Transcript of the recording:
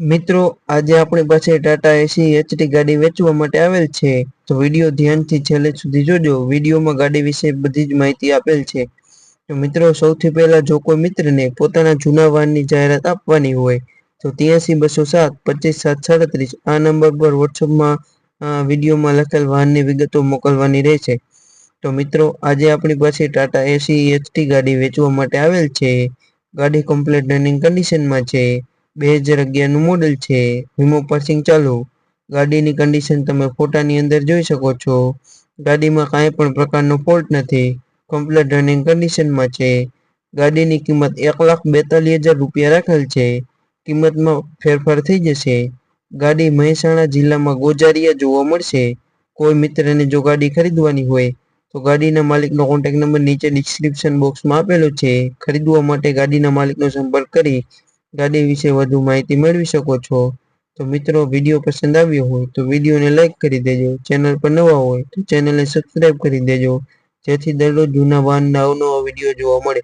મિત્રો, આજે આપણી પાસે ટાટા એસી એચડી ગાડી વેચવા માટે આવેલ છે. તો વીડિયો ધ્યાનથી છેલ્લે સુધી જોજો. વિડીયોમાં ગાડી વિશે બધી જ માહિતી આપેલ છે. તો મિત્રો, સૌથી પહેલા જો કોઈ મિત્રને પોતાના જૂના વાહનની જાહેરાત આપવાની હોય, તો ત્યાંસી બસો સાત પચીસ સાત સાડત્રીસ આ નંબર પર વોટ્સઅપમાં વિડીયોમાં લખેલ વાહનની વિગતો મોકલવાની રહેશે. તો મિત્રો, આજે આપણી પાસે ટાટા એસી એચટી ગાડી વેચવા માટે આવેલ છે. ગાડી કમ્પ્લીટ રનિંગ કન્ડિશનમાં છે. બે હજાર અગિયારનું મોડેલ છે વીમો પાસિંગ ચાલુ. ગાડીની કન્ડિશન તમે ફોટાની અંદર જોઈ શકો છો. ગાડીમાં કાંઈ પણ પ્રકારનો ફોલ્ટ નથી. કમ્પ્લેટ રનિંગ કન્ડિશનમાં છે. ગાડીની કિંમત એક લાખ બેતાલીસ હજાર રૂપિયા રાખેલ છે. કિંમતમાં ફેરફાર થઈ જશે. ગાડી મહેસાણા જિલ્લામાં ગોજારિયા જોવા મળશે. કોઈ મિત્રને જો ગાડી ખરીદવાની હોય, તો ગાડીના માલિકનો કોન્ટેક્ટ નંબર નીચે ડિસ્ક્રિપ્શન બોક્સમાં આપેલો છે. ખરીદવા માટે ગાડીના માલિકનો સંપર્ક કરી ગાડી વિશે વધુ માહિતી મેળવી શકો છો. તો મિત્રો, વીડિયો પસંદ આવ્યો હોય તો વિડીયોને લાઇક કરી દેજો. ચેનલ પર નવા હોય તો ચેનલને સબસ્ક્રાઇબ કરી દેજો. જેથી દરરોજ જૂના વાહનના અવનવા વીડિયો જોવા મળે.